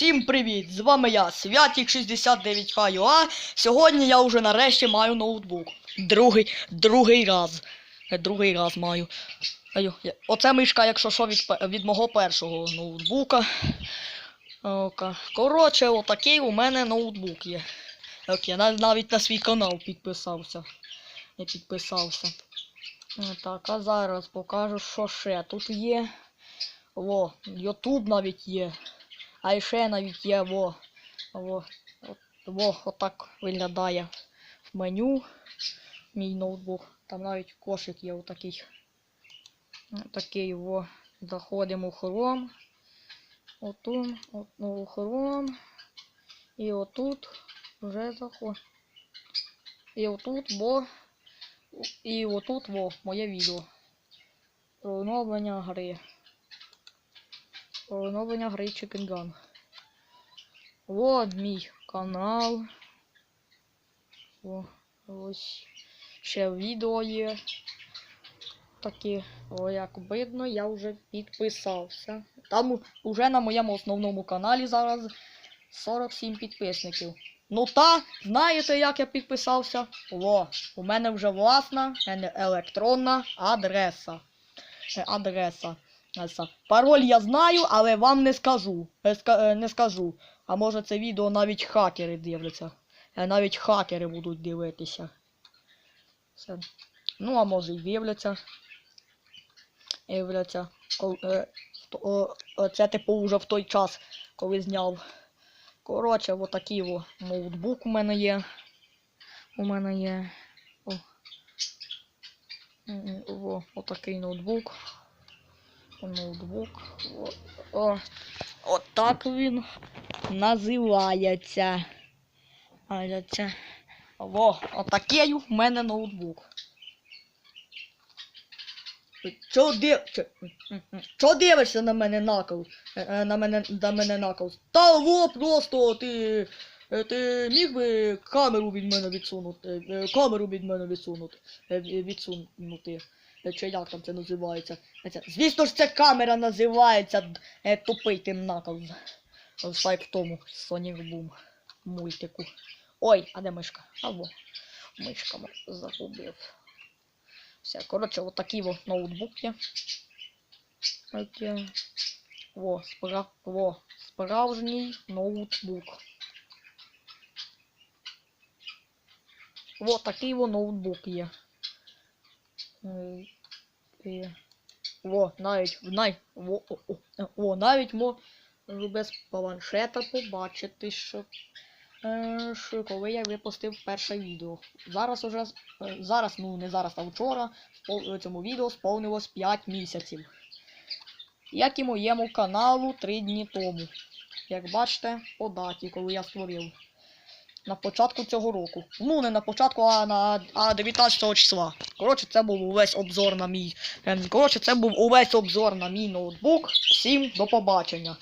Всім привіт! З вами я, Святік 69 ua Сьогодні я вже нарешті маю ноутбук. Другий, другий раз. Е, Другий раз маю. Оце мишка, якщо що, від, від мого першого ноутбука. Коротше, отакий у мене ноутбук є. Так, я навіть на свій канал підписався. Я підписався. Е, Так, а зараз покажу, що ще тут є. О, Ютуб навіть є. А ще навіть є во. Во, от, во отак виглядає в меню. Мій ноутбук. Там навіть кошик є отакий. Такий во. Заходимо в Chrome. Отут, от, ну, в Chrome. І отут вже заход. І отут во. І отут во моє відео. Про оновлення гри. Оновлення гри Chicken Gun. Вот мій канал. О, ось ще відео є. Такі, о, як видно, я вже підписався. Там уже на моєму основному каналі зараз 47 підписників. Ну та, знаєте, як я підписався? О, у мене вже власна е, електронна адреса. Е, Адреса. Пароль я знаю, але вам не скажу. Е, е, Не скажу. А може це відео навіть хакери дивляться. Е, Навіть хакери будуть дивитися. Все. Ну, а може і дивляться. Дивляться. О, о, Це типу вже в той час, коли зняв. Коротше, отакий во ноутбук у мене є. У мене є. О. Во, отакий ноутбук. Ноутбук. О. Отак він називається. А. Во, отакий в мене ноутбук. Чо. Чо... дивишся на мене накол? Е, е, На мене, на мене накол. Та во просто ти. е, Ти міг би камеру від мене відсунути. Камеру від мене відсунути. Відсунути. Чи як там це називається? Звісно ж, це камера називається е, тупий ти накол. Все в тому Sonic Boom мультику. Ой, а де мишка? А во. Мишка загубив. Все, коротше, отакий вот ноутбук є. Окей. Во, спра... Во, справжній ноутбук. Во, такий во ноутбук є. Е, і- Во, навіть, най, во, о, о, о, навіть можу без планшета побачити, що, е, що коли я випустив перше відео. Зараз уже, е, зараз, ну не зараз, а вчора, спол- цьому відео сповнилось 5 місяців. Як і моєму каналу 3 дні тому. Як бачите, по даті, коли я створив. На початку цього року. Ну, не на початку, а на а 19 числа. Коротше, це був увесь обзор на мій. ем, Коротше, це був увесь обзор на мій ноутбук. Всім до побачення.